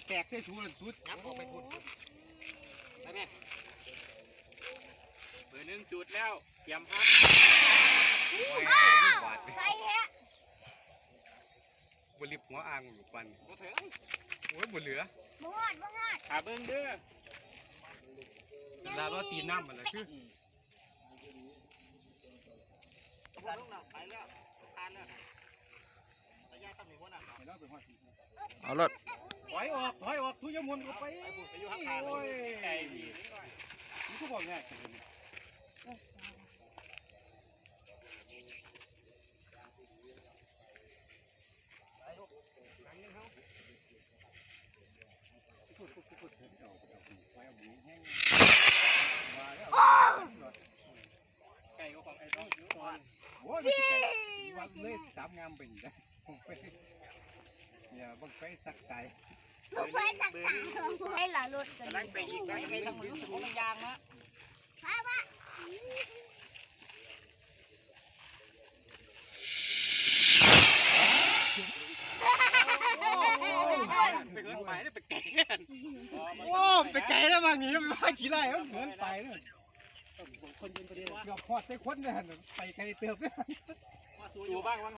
มันแตกได้ชูเลยสุดยับออกไปพุ่นได้ไหมเบอร์หนึ่งจุดแล้วเตรียมครับหวาดใส่แฮะบริบหัวอ่างอยู่ปันบ่ถึงโอ้ยบ่เหลือบ่ฮอดบ่ฮอดขาเบิ้งเด้อลาว่าตีน้ำมันละคือสาลูกน่ะไปแล้วทานแล้วระยะตำหนิหัวหน้าเอารถ ถอยออกถอยออกทุยมุนต์ก็ไปโอ้ยนี่ก็บอกง่ายไก่ก็ของไอ้ต้องโอ้ยมันเลยสามงามไปอีกนะ ผมไปเนี่ยบังไฟสักไก่ลูกไฟสักตาให้หล่ะรถกันกำลังไปอีกไปนะไปทางมือของยางนะพ่อว่าไปเกินไปได้ไปแก่โอ้ไปไก่แล้วบางนี้ไปว่ากี่ไรแล้วเหมือนไปเลยคนยืนประเดี๋ยวเกือบพอดใส่คนเลยไปไกลเติบเลยว่าสู้อดูยู่บ้างบ้าง